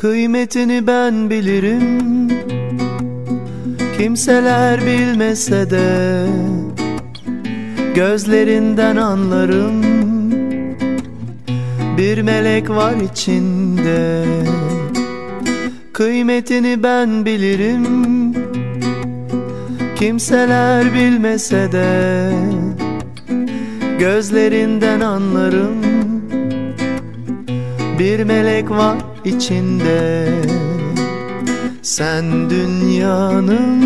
Kıymetini ben bilirim. Kimseler bilmese de Gözlerinden anlarım. Bir melek var içinde. Kıymetini ben bilirim. Kimseler bilmese de Gözlerinden anlarım Bir melek var içinde. Sen dünyanın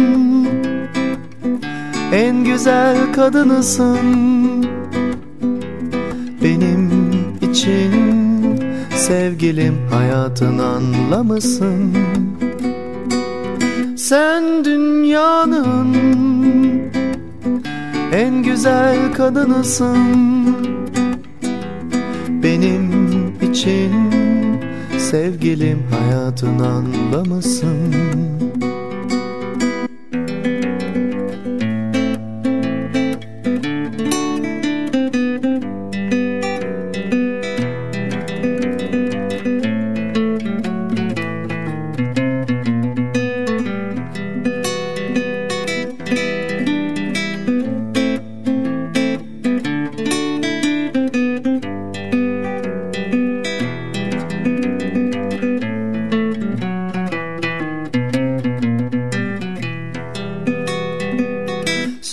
en güzel kadınısın. Benim için sevgilim hayatın anlamısın. Sen dünyanın en güzel kadınısın. Benim için sevgilim hayatın anlamısın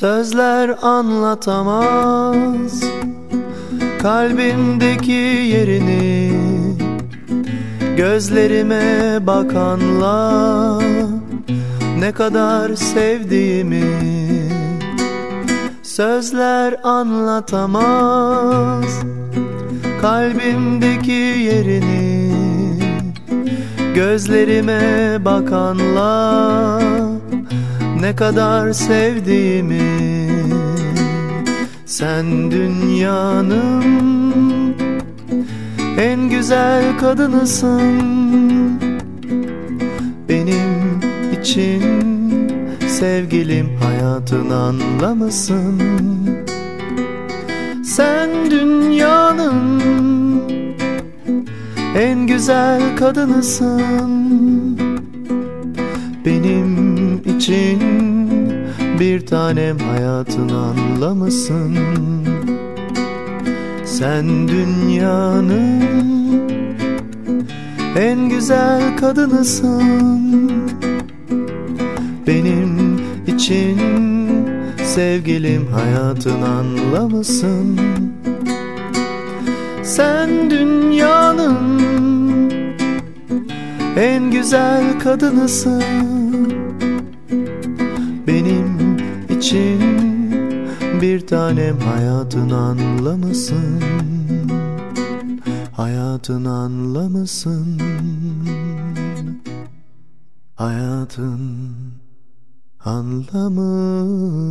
Sözler anlatamaz Kalbimdeki yerini. Gözlerime bakanla Ne kadar sevdiğimi. Sözler anlatamaz Kalbimdeki yerini. Gözlerime bakanla ne kadar sevdiğimi. Sen dünyanın en güzel kadınısın. Benim için sevgilim hayatın anlamısın. Sen dünyanın en güzel kadınısın. Benim için bir tanem hayatın anlamısın Sen dünyanın en güzel kadınısın. Benim için sevgilim hayatın anlamısın Sen dünyanın en güzel kadınısın için bir tanem hayatın anlamısın. Hayatın anlamısın. Hayatın anlamısın